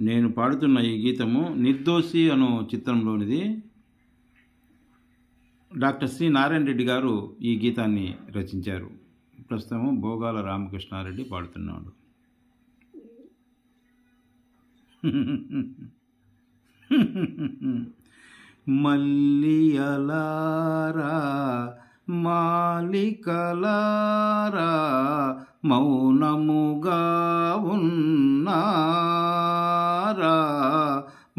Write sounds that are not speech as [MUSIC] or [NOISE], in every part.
నేను పాడుతున్న ఈ గీతము నిర్దోషి అను చిత్రంలోనిది. డాక్టర్ శ్రీ నారాయణ రెడ్డి గారు ఈ గీతాన్ని రచించారు. ప్రస్తుతము భోగాల రామకృష్ణారెడ్డి పాడుతున్నాడు. మల్లియలారా మాలికలారా మౌనముగా ఉన్నా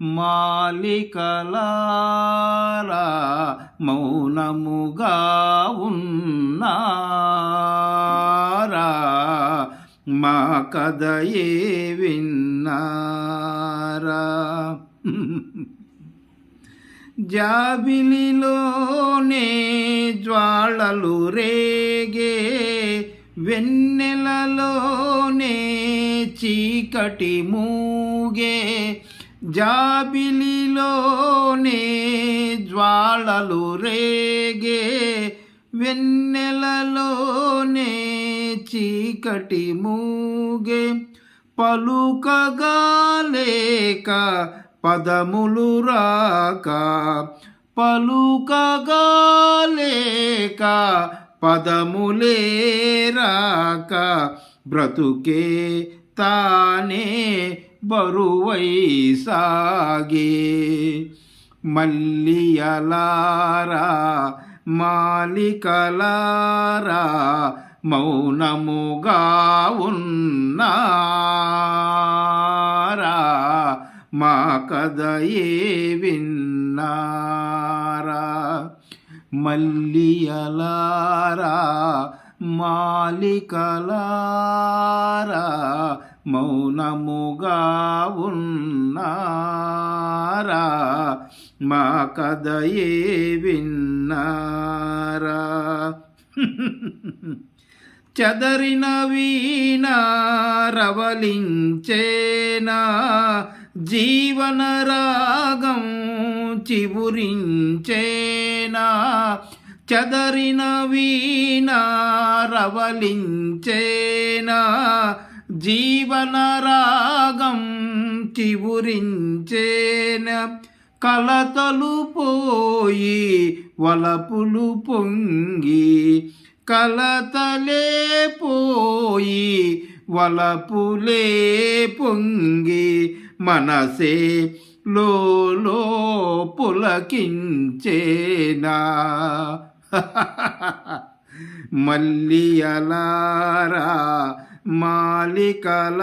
మాలికలారా మౌనముగా ఉన్నారా? మా కథయే విన్నారా? జాబిలిలోనే జ్వాళలు రేగే వెన్నెలలోనే చీకటి మూగే జాబిలిలోనే జ్వాళలు రేగే వెన్నెలలోనే చీకటి మూగే. పలుకగాలేక పదములు రాక పలుకగాలేక పదములే రాక బ్రతుకే తానే బరువై సాగే మల్లియలారా మాలికలారా మౌనముగా ఉన్నారా మా కథయే విన్నారా మల్లియలారా మాలికలారా మౌనముగా ఉన్నారా? మా కథయే విన్నారా? చదరిన వీణ రవలించేనా? జీవన రాగం చివురించేనా? చదరిన వీణ రవలించేనా? జీవనరాగం చివురించేన కలతలు పోయి వలపులు పొంగి కలతలే పోయి వలపులే పొంగి మనసే లో పులకించేనా. [LAUGHS] మల్లియలారా మాలికలారా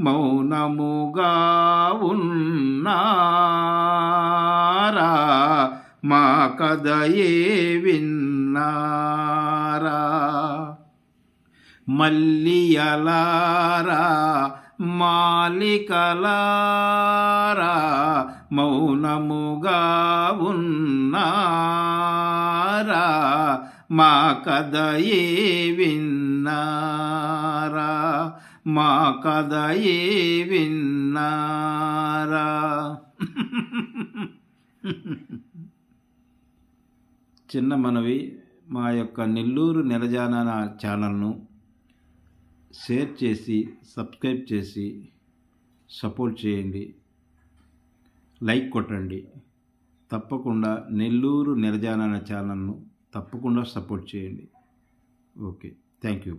మౌనముగా ఉన్నారా? మా కదయే విన్నారా? మల్లియలారా మాలికలారా మౌనముగా ఉన్నారా? మా కదయే విన్న మా కథయే విన్నారా? చిన్న మనవి మా యొక్క నెల్లూరు నెలజాన ఛానల్ను షేర్ చేసి సబ్స్క్రైబ్ చేసి సపోర్ట్ చేయండి. లైక్ కొట్టండి. తప్పకుండా నెల్లూరు నెలజాన ఛానల్ను తప్పకుండా సపోర్ట్ చేయండి. ఓకే. Thank you.